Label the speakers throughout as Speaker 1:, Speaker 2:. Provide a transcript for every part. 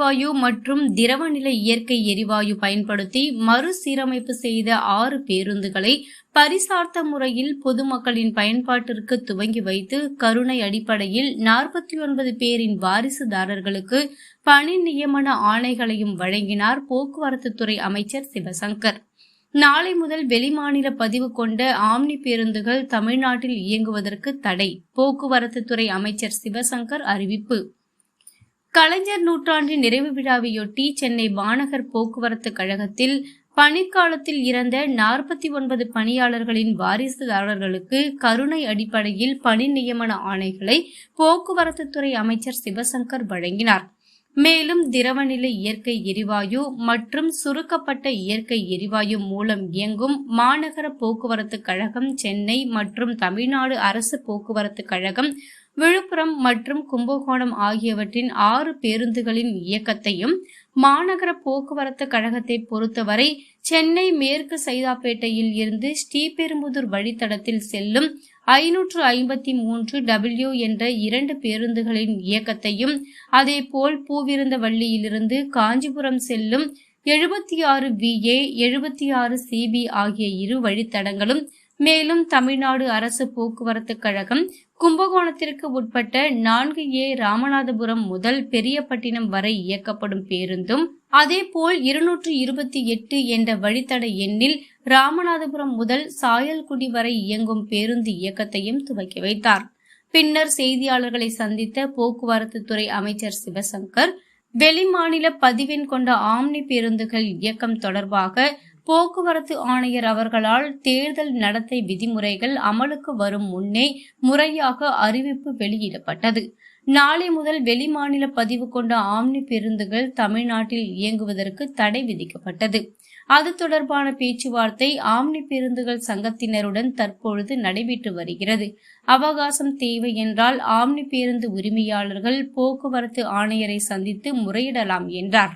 Speaker 1: எரிவாயு மற்றும் திரவநிலை இயற்கை எரிவாயு பயன்படுத்தி மறுசீரமைப்பு செய்த ஆறு பேருந்துகளை பரிசார்த்த முறையில் பொதுமக்களின் பயன்பாட்டிற்கு துவங்கி வைத்து கருணை அடிப்படையில் நாற்பத்தி ஒன்பது பேரின் வாரிசுதாரர்களுக்கு பணி நியமன ஆணைகளையும் வழங்கினார் போக்குவரத்து துறை அமைச்சர் சிவசங்கர். நாளை முதல் வெளிமாநில பதிவு கொண்ட ஆம்னி பேருந்துகள் தமிழ்நாட்டில் இயங்குவதற்கு தடை போக்குவரத்து துறை அமைச்சர் சிவசங்கர் அறிவிப்பு. கலைஞர் நூற்றாண்டின் நிறைவு விழாவையொட்டி சென்னை மாநகர் போக்குவரத்து கழகத்தில் பணிக்காலத்தில் இறந்த நாற்பத்தி ஒன்பது பணியாளர்களின் வாரிசுதாரர்களுக்கு கருணை அடிப்படையில் பணி நியமன ஆணைகளை போக்குவரத்து துறை அமைச்சர் சிவசங்கர் வழங்கினார். மேலும் திரவநிலை இயற்கை எரிவாயு மற்றும் சுருக்கப்பட்ட இயற்கை எரிவாயு மூலம் இயங்கும் மாநகர போக்குவரத்து கழகம் சென்னை மற்றும் தமிழ்நாடு அரசு போக்குவரத்து கழகம் விழுப்புரம் மற்றும் கும்பகோணம் ஆகியவற்றின் ஆறு பேருந்துகளின் இயக்கத்தையும் மாநகர போக்குவரத்து கழகத்தை பொறுத்தவரை சென்னை மேற்கு சைதாப்பேட்டையில் இருந்து ஸ்ரீபெரும்புதூர் வழித்தடத்தில் செல்லும் ஐநூற்று ஐம்பத்தி மூன்று டபிள்யூ என்ற இரண்டு பேருந்துகளின் இயக்கத்தையும் அதேபோல் பூவிருந்தவள்ளியிலிருந்து காஞ்சிபுரம் செல்லும் எழுபத்தி ஆறு வி ஏ எழுபத்தி ஆறு சிபி ஆகிய இரு வழித்தடங்களும் மேலும் தமிழ்நாடு அரசு போக்குவரத்து கழகம் கும்பகோணத்திற்கு உட்பட்ட நான்கு ஏ ராமநாதபுரம் முதல் பெரியப்பட்டினம் வரை இயக்கப்படும் பேருந்தும் அதேபோல் இருநூற்று இருபத்தி எட்டு என்ற வழித்தட எண்ணில் ராமநாதபுரம் முதல் சாயல்குடி வரை இயங்கும் பேருந்து இயக்கத்தையும் துவக்கி வைத்தார். பின்னர் செய்தியாளர்களை சந்தித்த போக்குவரத்து துறை அமைச்சர் சிவசங்கர் வெளிமாநில பதிவெண் கொண்ட ஆம்னி பேருந்துகள் இயக்கம் தொடர்பாக போக்குவரத்து ஆணையர் அவர்களால் தேர்தல் நடத்தை விதிமுறைகள் அமலுக்கு வரும் முன்னே முறையாக அறிவிப்பு வெளியிடப்பட்டது. நாளை முதல் வெளிமாநில பதிவு கொண்ட ஆம்னி பேருந்துகள் தமிழ்நாட்டில் இயங்குவதற்கு தடை விதிக்கப்பட்டது. அது தொடர்பான பேச்சுவார்த்தை ஆம்னி பேருந்துகள் சங்கத்தினருடன் தற்பொழுது நடைபெற்று வருகிறது. அவகாசம் தேவை என்றால் ஆம்னி பேருந்து உரிமையாளர்கள் போக்குவரத்து ஆணையரை சந்தித்து முறையிடலாம் என்றார்.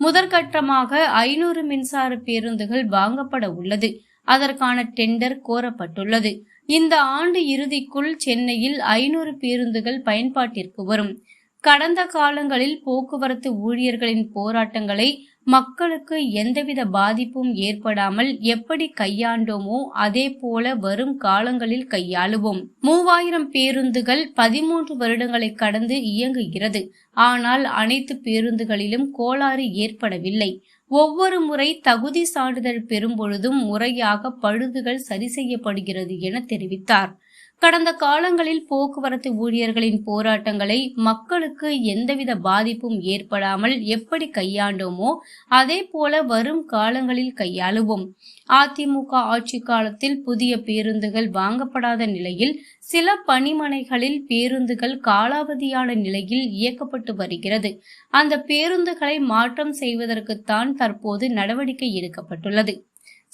Speaker 1: முதற்கட்டமாக ஐநூறு மின்சார பேருந்துகள் வாங்கப்பட உள்ளது. அதற்கான டெண்டர் கோரப்பட்டுள்ளது. இந்த ஆண்டு இறுதிக்குள் சென்னையில் ஐநூறு பேருந்துகள் பயன்பாட்டிற்கு வரும். கடந்த காலங்களில் போக்குவரத்து ஊழியர்களின் போராட்டங்களை மக்களுக்கு எந்தவித பாதிப்பும் ஏற்படாமல் எப்படி கையாண்டோமோ அதே போல வரும் காலங்களில் கையாளுவோம். மூவாயிரம் பேருந்துகள் பதிமூன்று வருடங்களை கடந்து இயங்குகிறது. ஆனால் அனைத்து பேருந்துகளிலும் கோளாறு ஏற்படவில்லை. ஒவ்வொரு முறை தகுதி சான்றிதழ் பெறும்பொழுதும் முறையாக பழுதுகள் சரி செய்யப்படுகிறது என தெரிவித்தார். கடந்த காலங்களில் போக்குவரத்து ஊழியர்களின் போராட்டங்களை மக்களுக்கு எந்தவித பாதிப்பும் ஏற்படாமல் எப்படி கையாண்டோமோ அதே போல வரும் காலங்களில் கையாளுவோம். அதிமுக ஆட்சி காலத்தில் புதிய பேருந்துகள் வாங்கப்படாத நிலையில் சில பணிமனைகளில் பேருந்துகள் காலாவதியான நிலையில் இயக்கப்பட்டு வருகிறது. அந்த பேருந்துகளை மாற்றம் செய்வதற்குத்தான் தற்போது நடவடிக்கை எடுக்கப்பட்டுள்ளது.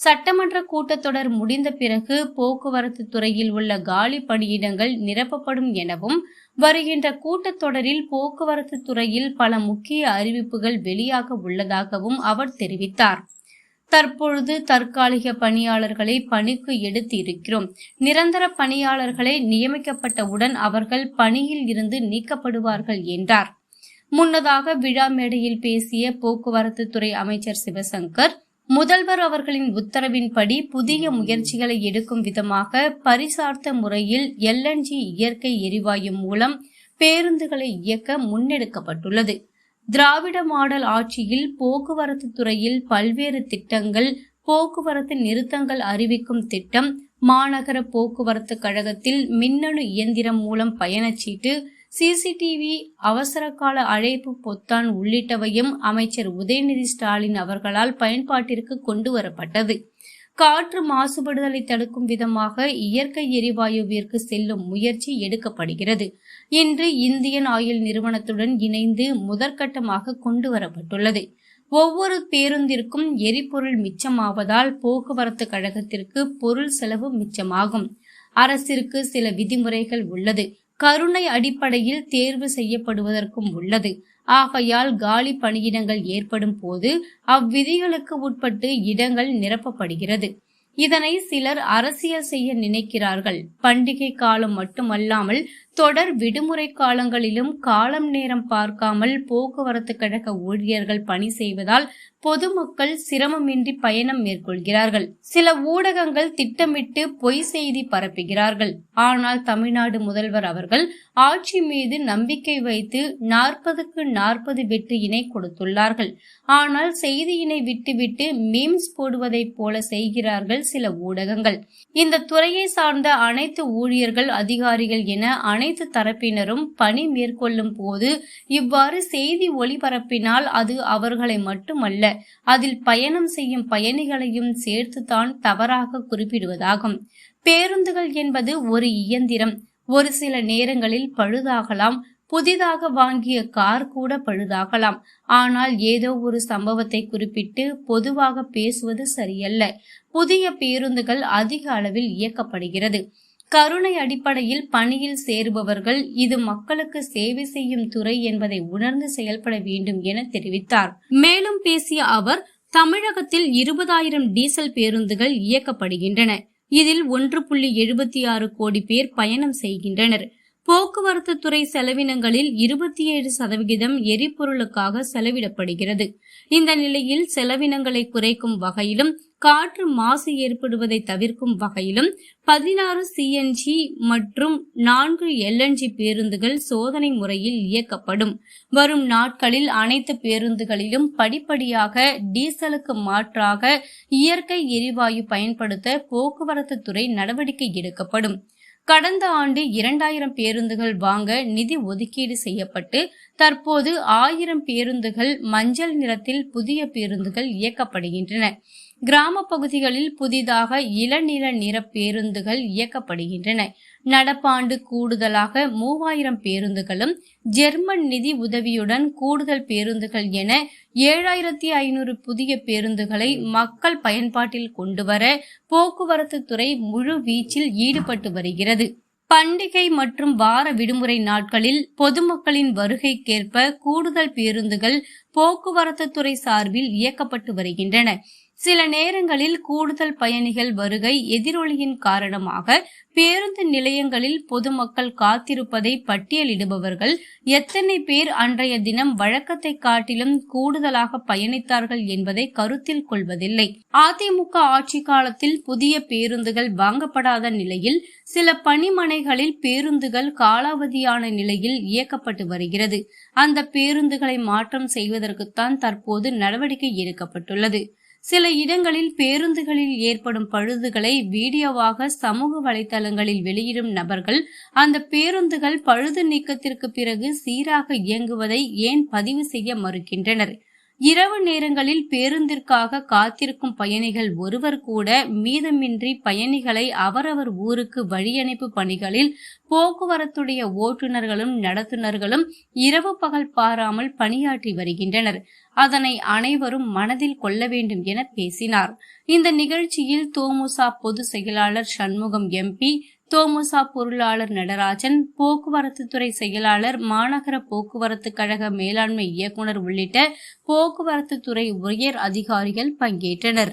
Speaker 1: சட்டமன்ற கூட்டத்தொடர் முடிந்த பிறகு போக்குவரத்து துறையில் உள்ள காலி பணியிடங்கள் நிரப்பப்படும் எனவும் வருகின்ற கூட்டத்தொடரில் போக்குவரத்து துறையில் பல முக்கிய அறிவிப்புகள் வெளியாக உள்ளதாகவும் அவர் தெரிவித்தார். தற்பொழுது தற்காலிக பணியாளர்களை பணிக்கு எடுத்து இருக்கிறோம். நிரந்தர பணியாளர்களை நியமிக்கப்பட்டவுடன் அவர்கள் பணியில் இருந்து நீக்கப்படுவார்கள் என்றார். முன்னதாக விழா மேடையில் பேசிய போக்குவரத்து துறை அமைச்சர் சிவசங்கர் முதல்வர் அவர்களின் உத்தரவின்படி புதிய முயற்சிகளை எடுக்கும் விதமாக பரிசார்த்த முறையில் எல்என்ஜி இயற்கை எரிவாயு மூலம் பேருந்துகளை இயக்க முன்னெடுக்கப்பட்டுள்ளது. திராவிட மாடல் ஆட்சியில் போக்குவரத்து துறையில் பல்வேறு திட்டங்கள் போக்குவரத்து நிறுத்தங்கள் அறிவிக்கும் திட்டம் மாநகர போக்குவரத்து கழகத்தில் மின்னணு இயந்திரம் மூலம் பயணச்சீட்டு சிசிடிவி அவசரகால அழைப்பு பொத்தான் உள்ளிட்டவையும் அமைச்சர் உதயநிதி ஸ்டாலின் அவர்களால் பயன்பாட்டிற்கு கொண்டு வரப்பட்டது. காற்று மாசுபடுதலை தடுக்கும் விதமாக இயற்கை எரிவாயுவிற்கு செல்லும் முயற்சி எடுக்கப்படுகிறது. இன்று இந்தியன் ஆயில் நிறுவனத்துடன் இணைந்து முதற்கட்டமாக கொண்டு வரப்பட்டுள்ளது. ஒவ்வொரு பேருந்திற்கும் எரிபொருள் மிச்சமாவதால் போக்குவரத்து கழகத்திற்கு பொருள் செலவு மிச்சமாகும். அரசிற்கு சில விதிமுறைகள் உள்ளது. கருணை அடிப்படையில் தேர்வு செய்யப்படுவதற்கும் உள்ளது. ஆகையால் காலி பணியிடங்கள் ஏற்படும் போது அவ்விதிகளுக்கு உட்பட்டு இடங்கள் நிரப்பப்படுகிறது. இதனை சிலர் அரசியல் செய்ய நினைக்கிறார்கள். பண்டிகை காலம் மட்டுமல்லாமல் தொடர் விடுமுறை காலங்களிலும் காலம் நேரம் பார்க்காமல் போக்குவரத்து கழக ஊழியர்கள் பணி செய்வதால் பொதுமக்கள் சிரமமின்றி பயணம் மேற்கொள்கிறார்கள். சில ஊடகங்கள் திட்டமிட்டு பொய் செய்தி பரப்புகிறார்கள். ஆனால் தமிழ்நாடு முதல்வர் அவர்கள் ஆட்சி மீது நம்பிக்கை வைத்து நாற்பதுக்கு நாற்பது வெற்றியினை கொடுத்துள்ளார்கள். ஆனால் செய்தியினை விட்டுவிட்டு மீம்ஸ் போடுவதைப் போல செய்கிறார்கள் சில ஊடகங்கள். இந்த துறையை சார்ந்த அனைத்து ஊழியர்கள் அதிகாரிகள் என அனைத்து தரப்பினரும் பணி மேற்கொள்ளும் போது இவ்வாறு செய்தி ஒளிபரப்பினால் அது அவர்களை மட்டுமல்ல அதில் பயணம் செய்யும் பயணிகளையும் சேர்த்துதான் தவறாக குறிப்பிடுவதாகும். பேருந்துகள் என்பது ஒரு இயந்திரம். ஒரு சில நேரங்களில் பழுதாகலாம். புதிதாக வாங்கிய கார் கூட பழுதாகலாம். ஆனால் ஏதோ ஒரு சம்பவத்தை குறிப்பிட்டு பொதுவாக பேசுவது சரியல்ல. புதிய பேருந்துகள் அதிக அளவில் இயக்கப்படுகிறது. கருணை அடிப்படையில் பணியில் சேருபவர்கள் இது மக்களுக்கு சேவை செய்யும் துறை என்பதை உணர்ந்து செயல்பட வேண்டும் என தெரிவித்தார். மேலும் பேசிய அவர் தமிழகத்தில் இருபதாயிரம் டீசல் பேருந்துகள் இயக்கப்படுகின்றன. இதில் ஒன்று புள்ளி எழுபத்தி ஆறு கோடி பேர் பயணம் செய்கின்றனர். போக்குவரத்து துறை செலவினங்களில் இருபத்தி ஏழு சதவிகிதம் எரிபொருளுக்காக செலவிடப்படுகிறது. இந்த நிலையில் செலவினங்களை குறைக்கும் வகையிலும் காற்று மாசு ஏற்படுவதை தவிர்க்கும் வகையிலும் பதினாறு சிஎன்ஜி மற்றும் நான்கு எல்என்ஜி பேருந்துகள் சோதனை முறையில் இயக்கப்படும். வரும் நாட்களில் அனைத்து பேருந்துகளிலும் படிப்படியாக டீசலுக்கு மாற்றாக இயற்கை எரிவாயு பயன்படுத்த போக்குவரத்து துறை நடவடிக்கை எடுக்கப்படும். கடந்த ஆண்டு இரண்டாயிரம் பேருந்துகள் வாங்க நிதி ஒதுக்கீடு செய்யப்பட்டு தற்போது ஆயிரம் பேருந்துகள் மஞ்சள் நிறத்தில் புதிய பேருந்துகள் இயக்கப்படுகின்றன. கிராம பகுதிகளில் புதிதாக இளநில நிற பேருந்துகள் இயக்கப்படுகின்றன. நடப்பாண்டு கூடுதலாக மூவாயிரம் பேருந்துகளும் ஜெர்மன் நிதி உதவியுடன் கூடுதல் பேருந்துகள் என ஏழாயிரத்தி ஐநூறு புதிய பேருந்துகளை மக்கள் பயன்பாட்டில் கொண்டுவர போக்குவரத்து துறை முழு வீச்சில் ஈடுபட்டு வருகிறது. பண்டிகை மற்றும் வார விடுமுறை நாட்களில் பொதுமக்களின் வருகைக்கேற்ப கூடுதல் பேருந்துகள் போக்குவரத்து துறை சார்பில் இயக்கப்பட்டு வருகின்றன. சில நேரங்களில் கூடுதல் பயணிகள் வருகை எதிரொலியின் காரணமாக பேருந்து நிலையங்களில் பொதுமக்கள் காத்திருப்பதை பட்டியலிடுபவர்கள் எத்தனை பேர் அன்றைய தினம் வழக்கத்தை காட்டிலும் கூடுதலாக பயணித்தார்கள் என்பதை கருத்தில் கொள்வதில்லை. அதிமுக ஆட்சி காலத்தில் புதிய பேருந்துகள் வாங்கப்படாத நிலையில் சில பணிமனைகளில் பேருந்துகள் காலாவதியான நிலையில் இயக்கப்பட்டு வருகிறது. அந்த பேருந்துகளை மாற்றம் செய்வதற்குத்தான் தற்போது நடவடிக்கை எடுக்கப்பட்டுள்ளது. சில இடங்களில் பேருந்துகளில் ஏற்படும் பழுதுகளை வீடியோவாக சமூக வலைதளங்களில் வெளியிடும் நபர்கள் அந்த பேருந்துகள் பழுது நீக்கத்திற்கு பிறகு சீராக இயங்குவதை ஏன் பதிவு செய்ய மறுக்கின்றனர்? இரவு நேரங்களில் பேருந்திற்காக காத்திருக்கும் பயணிகள் ஒருவர் கூட மீதமின்றி பயணிகளை அவரவர் ஊருக்கு வழியனுப்பு பணிகளில் போக்குவரத்துடைய ஓட்டுநர்களும் நடத்துனர்களும் இரவு பகல் பாராமல் பணியாற்றி வருகின்றனர். அதனை அனைவரும் மனதில் கொள்ள வேண்டும் என பேசினார். இந்த நிகழ்ச்சியில் தோமுசா பொது செயலாளர் சண்முகம் எம்பி தோமுசா பொருளாளர் நடராஜன் போக்குவரத்து துறை செயலாளர் மாநகர போக்குவரத்து கழக மேலாண்மை இயக்குநர் உள்ளிட்ட போக்குவரத்து துறை உயர் அதிகாரிகள் பங்கேற்றனர்.